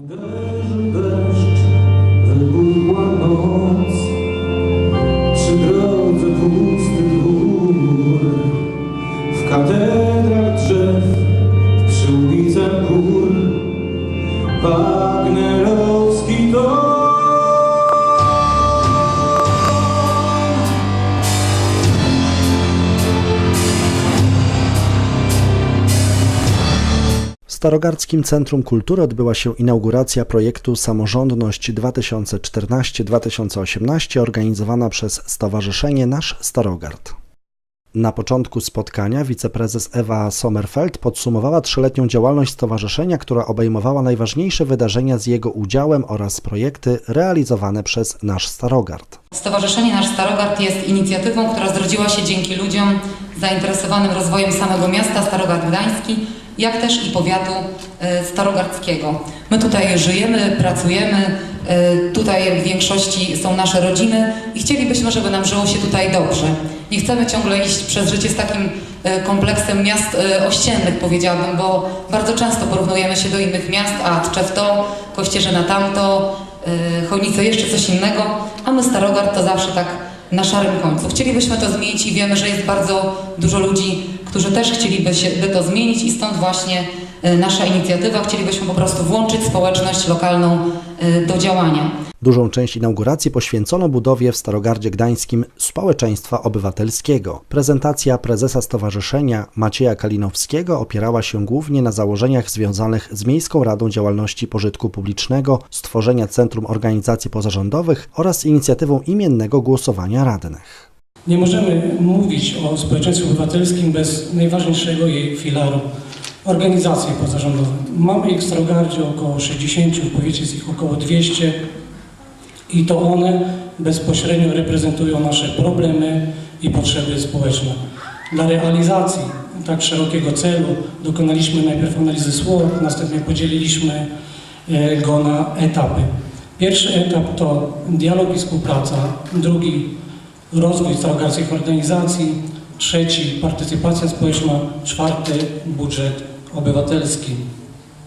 Burn, burn. Starogardzkim Centrum Kultury odbyła się inauguracja projektu Samorządność 2014-2018 organizowana przez Stowarzyszenie Nasz Starogard. Na początku spotkania wiceprezes Ewa Sommerfeld podsumowała trzyletnią działalność stowarzyszenia, która obejmowała najważniejsze wydarzenia z jego udziałem oraz projekty realizowane przez Nasz Starogard. Stowarzyszenie Nasz Starogard jest inicjatywą, która zrodziła się dzięki ludziom zainteresowanym rozwojem samego miasta Starogard Gdański, jak też i powiatu e, starogardzkiego. My tutaj żyjemy, pracujemy, e, tutaj w większości są nasze rodziny i chcielibyśmy, żeby nam żyło się tutaj dobrze. Nie chcemy ciągle iść przez życie z takim e, kompleksem miast e, ościennych, powiedziałabym, bo bardzo często porównujemy się do innych miast, a Tczew to, Kościerzyna tamto, e, Chojnice jeszcze coś innego, a my Starogard to zawsze tak na szarym końcu. Chcielibyśmy to zmienić i wiemy, że jest bardzo dużo ludzi, którzy też chcieliby się, by to zmienić i stąd właśnie nasza inicjatywa. Chcielibyśmy po prostu włączyć społeczność lokalną e, do działania. Dużą część inauguracji poświęcono budowie w Starogardzie Gdańskim społeczeństwa obywatelskiego. Prezentacja prezesa stowarzyszenia Macieja Kalinowskiego opierała się głównie na założeniach związanych z Miejską Radą Działalności Pożytku Publicznego, stworzenia Centrum Organizacji Pozarządowych oraz inicjatywą imiennego głosowania radnych. Nie możemy mówić o społeczeństwie obywatelskim bez najważniejszego jej filaru organizacje pozarządowe. Mamy ich w Starogardzie około 60, w powiecie jest ich około 200 i to one bezpośrednio reprezentują nasze problemy i potrzeby społeczne. Dla realizacji tak szerokiego celu dokonaliśmy najpierw analizy SWOT, następnie podzieliliśmy e, go na etapy. Pierwszy etap to dialog i współpraca, drugi rozwój starogardzkich organizacji, trzeci partycypacja społeczna, czwarty budżet obywatelski.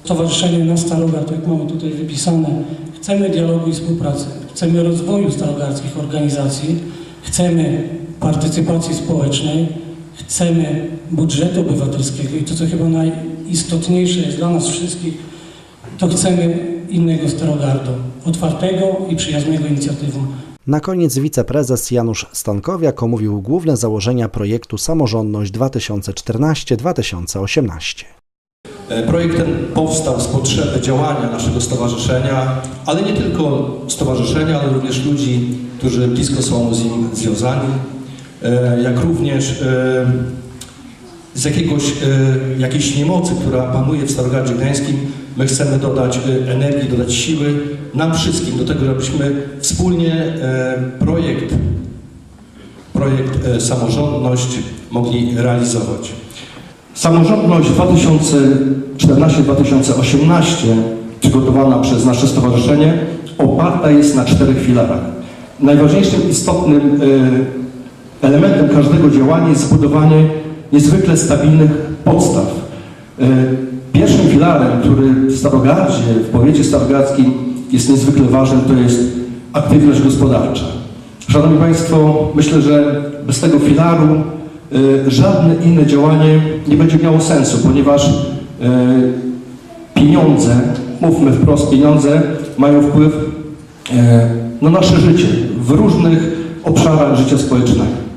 Stowarzyszenie na Starogard, jak mamy tutaj wypisane, chcemy dialogu i współpracy, chcemy rozwoju starogardzkich organizacji, chcemy partycypacji społecznej, chcemy budżetu obywatelskiego i to, co chyba najistotniejsze jest dla nas wszystkich, to chcemy innego Starogardu, otwartego i przyjaznego inicjatywom. Na koniec wiceprezes Janusz Stankowiak omówił główne założenia projektu Samorządność 2014-2018. E, Projekt ten powstał z potrzeby działania naszego stowarzyszenia, ale nie tylko stowarzyszenia, ale również ludzi, którzy blisko są z nim związani, e, jak również e, z jakiegoś, jakiejś niemocy, która panuje w Starogardzie Gdańskim. My chcemy dodać energii, dodać siły nam wszystkim do tego, żebyśmy wspólnie projekt, projekt Samorządność mogli realizować. Samorządność 2014-2018, przygotowana przez nasze stowarzyszenie, oparta jest na czterech filarach. Najważniejszym istotnym e, elementem każdego działania jest zbudowanie niezwykle stabilnych podstaw. E, Pierwszym filarem, który w Starogardzie, w powiecie starogardzkim jest niezwykle ważny, to jest aktywność gospodarcza. Szanowni Państwo, myślę, że bez tego filaru żadne inne działanie nie będzie miało sensu, ponieważ y, pieniądze, mówmy wprost, pieniądze mają wpływ y, na nasze życie w różnych obszarach życia społecznego.